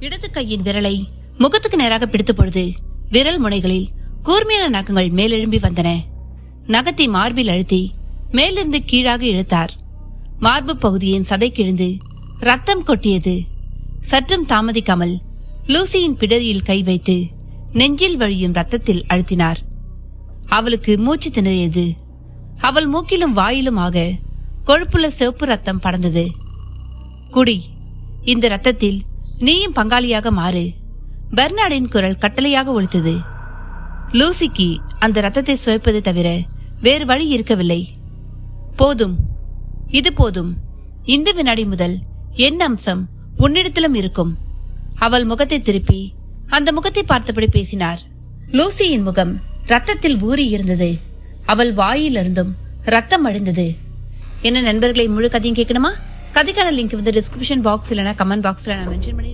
இடது கையின் விரலை முகத்துக்கு நேராக பிடித்த பொழுது விரல் முனைகளில் கூர்மையான நகங்கள் மேலெழும்பி வந்தன. நகத்தை மார்பில் அழுத்தி மேலிருந்து கீழாக இழுத்தார். மார்பு பகுதியின் சதை கிழிந்து ரத்தம் கொட்டியது. சற்றும் தாமதிக்காமல் லூசியின் பிடரியில் கை வைத்து நெஞ்சில் வழியும் ரத்தத்தில் அழுத்தினார். அவளுக்கு மூச்சு திணறியது. அவள் மூக்கிலும் வாயிலுமாக கொழுப்புள்ள சிவப்பு ரத்தம் படர்ந்தது. குடி இந்த ரத்தத்தில் நீயும் பங்காளியாக மாறு. பெர்னார்டின் குரல் கட்டளையாக ஒழித்தது. லூசிக்கு அந்த ரத்தத்தை சுவைப்பது தவிர வேறு வழி இருக்கவில்லை. போதும். இது போதும். இந்த வினாடி முதல் என் அம்சம் உன்னிடத்திலும் இருக்கும். அவள் முகத்தை திருப்பி அந்த முகத்தை பார்த்தபடி பேசினார். லூசியின் முகம் ரத்தத்தில் ஊறி இருந்தது. அவள் வாயிலிருந்தும் ரத்தம் அழிந்தது என்ன நண்பர்களை முழு கதையும் கேட்கணுமா? கதைக்கான லிங்க் வந்து டிஸ்கிரிப்ஷன் பாக்ஸ் இல்லைனா கமெண்ட் பாக்ஸ்ல நான் மென்ஷன் பண்ணி